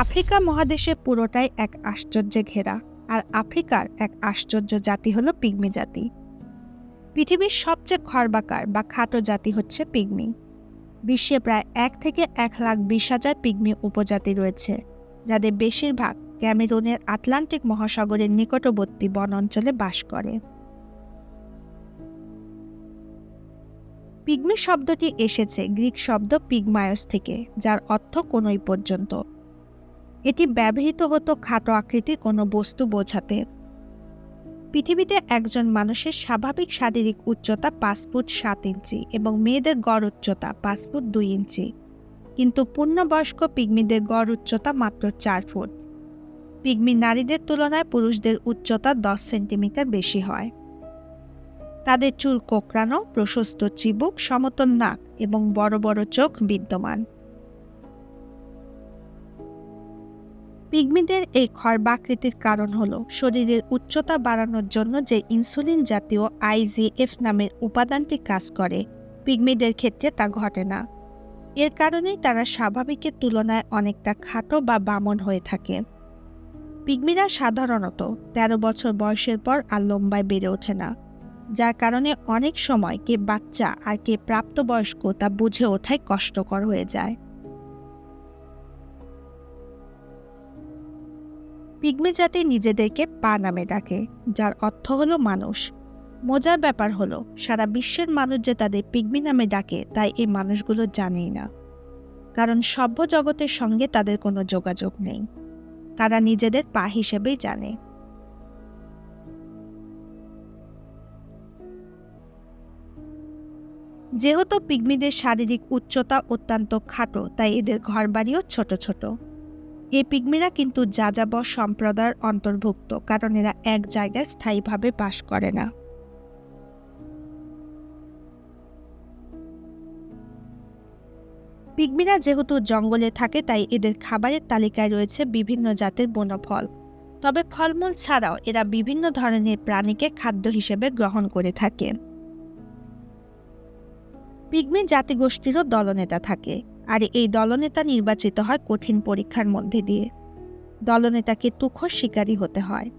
Africa মহাদেশে পুরোটাই এক আশ্চর্যে ঘেরা, আর আফ্রিকার এক আশ্চর্য জাতি হলো পিগমি জাতি। পৃথিবীর সবচেয়ে খর্বাকার বা খাটো জাতি হচ্ছে পিগমি। বিশ্বে প্রায় এক থেকে এক লাখ বিশ হাজার পিগমি উপজাতি রয়েছে, যাদের বেশিরভাগ ক্যামেরুনের আটলান্টিক মহাসাগরের নিকটবর্তী বন অঞ্চলে বাস করে। পিগমি শব্দটি এসেছে গ্রিক শব্দ পিগমায়স থেকে, যার অর্থ কোনই পর্যন্ত। এটি ব্যবহৃত হতো খাটো আকৃতির কোনো বস্তু বোঝাতে। পৃথিবীতে একজন মানুষের স্বাভাবিক শারীরিক উচ্চতা পাঁচ ফুট সাত ইঞ্চি এবং মেয়েদের গড় উচ্চতা পাঁচ ফুট দুই ইঞ্চি। কিন্তু পূর্ণবয়স্ক পিগমিদের গড় উচ্চতা মাত্র চার ফুট। পিগমি নারীদের তুলনায় পুরুষদের উচ্চতা দশ সেন্টিমিটার বেশি হয়। তাদের চুল কোকড়ানো, প্রশস্ত চিবুক, সমতল নাক এবং বড় বড় চোখ বিদ্যমান। পিগমিদের এই খর্বাকৃতির কারণ হল শরীরের উচ্চতা বাড়ানোর জন্য যে ইনসুলিন জাতীয় আইজিএফ নামের উপাদানটি কাজ করে পিগমিদের ক্ষেত্রে তা ঘটে না। এর কারণেই তারা স্বাভাবিকের তুলনায় অনেকটা খাটো বা বামন হয়ে থাকে। পিগমিরা সাধারণত ১৩ বছর বয়সের পর আর লম্বায় বেড়ে ওঠে না, যার কারণে অনেক সময় কে বাচ্চা আর কে প্রাপ্তবয়স্ক তা বুঝে ওঠাই কষ্টকর হয়ে যায়। পিগমি জাতি নিজেদেরকে পা নামে ডাকে, যার অর্থ হলো মানুষ। মজার ব্যাপার হলো, সারা বিশ্বের মানুষ যে তাদের পিগমি নামে ডাকে, তাই এই মানুষগুলো জানেই না। কারণ সভ্য জগতের সঙ্গে তাদের কোনো যোগাযোগ নেই। তারা নিজেদের পা হিসেবেই জানে। যেহেতু পিগমিদের শারীরিক উচ্চতা অত্যন্ত খাটো, তাই এদের ঘরবাড়িও ছোট ছোট। এই পিগমিরা কিন্তু যাযাবর সম্প্রদায়ের অন্তর্ভুক্ত, কারণ এরা এক জায়গায় স্থায়ীভাবে বাস করে না। পিগমিরা যেহেতু জঙ্গলে থাকে, তাই এদের খাবারের তালিকায় রয়েছে বিভিন্ন জাতের বনফল। তবে ফলমূল ছাড়াও এরা বিভিন্ন ধরনের প্রাণীকে খাদ্য হিসেবে গ্রহণ করে থাকে। পিগমি জাতিগোষ্ঠীরও দলনেতা থাকে। আর এই দলনেতা নির্বাচিত হয় কঠিন পরীক্ষার মধ্যে দিয়ে। দলনেতাকে তুখোর শিকারী হতে হয়।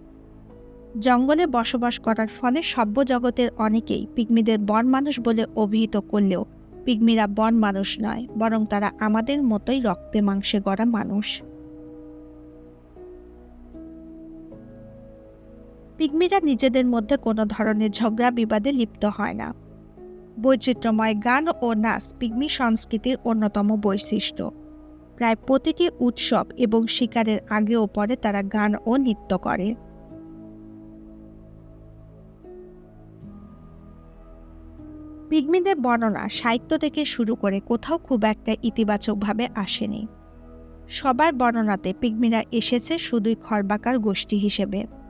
জঙ্গলে বসবাস করার ফলে সভ্য জগতের অনেকেই পিগমিদের বন মানুষ বলে অভিহিত করলেও পিগমিরা বন মানুষ নয়, বরং তারা আমাদের মতোই রক্তে মাংসে গড়া মানুষ। পিগমিরা নিজেদের মধ্যে কোনো ধরনের ঝগড়া বিবাদে লিপ্ত হয় না। বৈচিত্র্যময় গান ও নাচ পিগমি সংস্কৃতির অন্যতম বৈশিষ্ট্য। প্রায় প্রতিটি উৎসব এবং শিকারের আগে ও পরে তারা গান ও নৃত্য করে। পিগমিদের বর্ণনা সাহিত্য থেকে শুরু করে কোথাও খুব একটা ইতিবাচকভাবে আসেনি। সবার বর্ণনাতে পিগমিরা এসেছে শুধুই খর্বাকার গোষ্ঠী হিসেবে।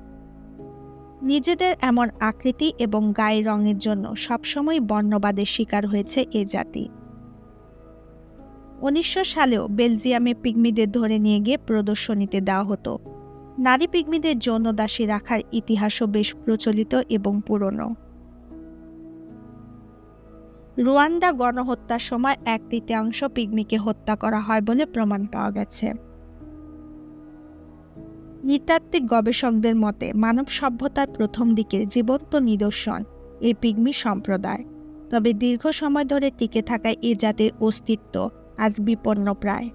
নিজেদের এমন আকৃতি এবং গায়ের রঙের জন্য সবসময় বর্ণবাদের শিকার হয়েছে এ জাতি। উনিশশো সালেও বেলজিয়ামে পিগমিদের ধরে নিয়ে গিয়ে প্রদর্শনীতে দেওয়া হতো। নারী পিগমিদের যৌনদাসী রাখার ইতিহাসও বেশ প্রচলিত এবং পুরনো। রুয়ান্ডা গণহত্যার সময় এক তৃতীয়াংশ পিগমিকে হত্যা করা হয় বলে প্রমাণ পাওয়া গেছে। নৃতাত্ত্বিক গবেষকদের মতে, মানব সভ্যতার প্রথম দিকে জীবন্ত নিদর্শন এ পিগমি সম্প্রদায়। তবে দীর্ঘ সময় ধরে টিকে থাকায় এ জাতির অস্তিত্ব আজ বিপন্ন প্রায়।